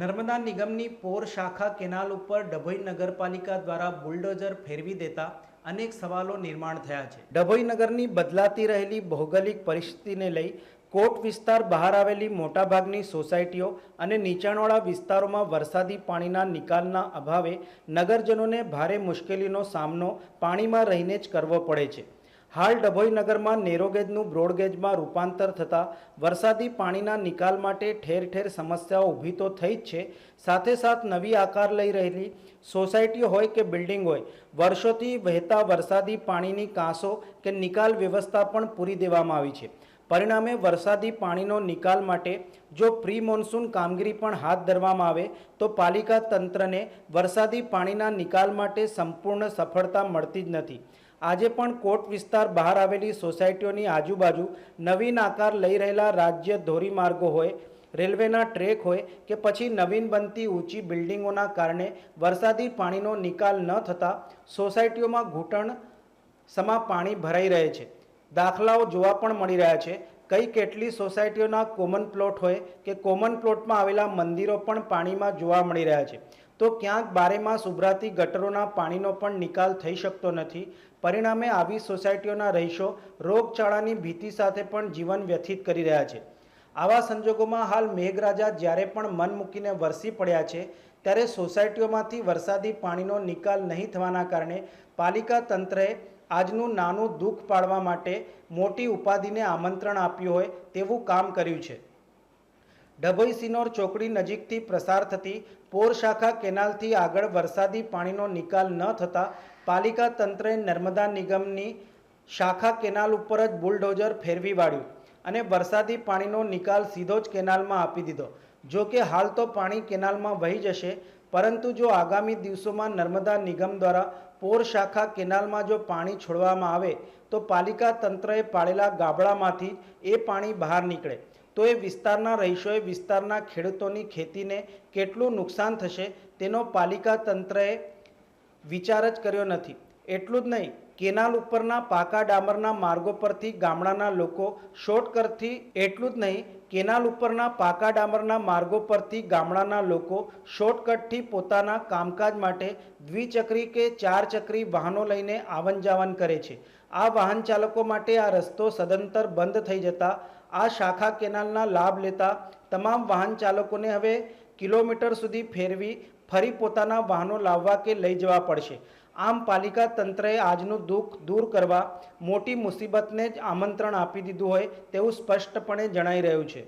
નર્મદા નિગમની પોર શાખા કેનાલ ઉપર ડભોઈ નગરપાલિકા દ્વારા બુલડોઝર ફેરવી દેતા અનેક સવાલો નિર્માણ થયા છે. ડભોઈ નગરની બદલાતી રહેલી ભૌગોલિક પરિસ્થિતિને લઈ કોટ વિસ્તાર બહાર આવેલી મોટાભાગની સોસાયટીઓ અને નીચાણવાળા વિસ્તારોમાં વરસાદી પાણીના નિકાલના અભાવે નગરજનોને ભારે મુશ્કેલીનો સામનો પાણીમાં રહીને જ કરવો પડે છે. હાલ ડભોઈ નગરમાં નેરોગેજનું બ્રોડગેજમાં રૂપાંતર થતાં વરસાદી પાણીના નિકાલ માટે ઠેર ઠેર સમસ્યાઓ ઊભી તો થઈ જ છે. સાથે સાથ નવી આકાર લઈ રહેલી સોસાયટી હોય કે બિલ્ડિંગ હોય, વર્ષોથી વહેતા વરસાદી પાણીની કાંસો કે નિકાલ વ્યવસ્થા પણ પૂરી દેવામાં આવી છે. પરિણામે વરસાદી પાણીનો નિકાલ માટે જો પ્રી મોન્સૂન કામગીરી પણ હાથ ધરવામાં આવે, તો પાલિકા તંત્રને વરસાદી પાણીના નિકાલ માટે સંપૂર્ણ સફળતા મળતી જ નથી. આજે પણ કોટ વિસ્તાર બહાર આવેલી સોસાયટીઓની આજુબાજુ નવીન આકાર લઈ રહેલા રાજ્ય ધોરીમાર્ગો હોય, રેલવેના ટ્રેક હોય કે પછી નવીન બનતી ઊંચી બિલ્ડિંગોના કારણે વરસાદી પાણીનો નિકાલ ન થતાં સોસાયટીઓમાં ઘૂંટણ સમા પાણી ભરાઈ રહે છે. દાખલાઓ જોવા પણ મળી રહ્યા છે. કઈ કેટલી સોસાયટીઓના કોમન પ્લોટ હોય કે કોમન પ્લોટમાં આવેલા મંદિરો પણ પાણીમાં જોવા મળી રહ્યા છે. તો ક્યાંક બારેમાસ ઉભરાતી ગટરોના પાણીનો પણ નિકાલ થઈ શકતો નથી. પરિણામે આવી સોસાયટીઓના રહીશો રોગચાળાની ભીતિ સાથે પણ જીવન વ્યથિત કરી રહ્યા છે. આવા સંજોગોમાં હાલ મેઘરાજા જ્યારે પણ મન મૂકીને વરસી પડ્યા છે, ત્યારે સોસાયટીઓમાંથી વરસાદી પાણીનો નિકાલ નહીં થવાના કારણે પાલિકા તંત્રએ આજનું નાનું દુઃખ પાડવા માટે મોટી ઉપાધિને આમંત્રણ આપ્યું હોય તેવું કામ કર્યું છે. ડભોઈ સિનોર ચોકડી નજીકથી પ્રસાર થતી પોર શાખા કેનાલથી આગળ વરસાદી પાણીનો નિકાલ ન થતાં પાલિકા તંત્રએ નર્મદા નિગમની શાખા કેનાલ ઉપર જ બુલડોઝર ફેરવી વાળ્યું અને વરસાદી પાણીનો નિકાલ સીધો જ કેનાલમાં આપી દીધો. જો કે હાલ તો પાણી કેનાલમાં વહી જશે, પરંતુ જો આગામી દિવસોમાં નર્મદા નિગમ દ્વારા પોર શાખા કેનાલમાં જો પાણી છોડવામાં આવે, તો પાલિકા તંત્રએ પાળેલા ગાબડામાંથી એ પાણી બહાર નીકળે. તો એ વિસ્તારના રહીશોએ વિસ્તારના ખેડૂતોની ખેતીને કેટલું નુકસાન થશે, તેનો પાલિકા તંત્રએ વિચાર જ કર્યો નથી. એટલું જ નહીં, કેનાલ ઉપરના પાકા ડામરના માર્ગો પરથી ગામડાના લોકો શોર્ટકટથી એટલું જ નહીં, કેનાલ ઉપરના પાકા ડામરના માર્ગો પરથી ગામડાના લોકો શોર્ટકટથી પોતાના કામકાજ માટે દ્વિચક્રી કે ચાર ચક્રી વાહનો લઈને આવન જાવન કરે છે. આ વાહન ચાલકો માટે આ રસ્તો સદંતર બંધ થઈ જતા, આ શાખા કેનાલના લાભ લેતા તમામ વાહન ચાલકોને હવે કિલોમીટર સુધી ફેરવી ફરી પોતાના વાહનો લાવવા કે લઈ જવા પડશે. આમ પાલિકા તંત્રએ આજનું દુઃખ દૂર કરવા મોટી મુસીબતને જ આમંત્રણ આપી દીધું હોય તેવું સ્પષ્ટપણે જણાઈ રહ્યું છે.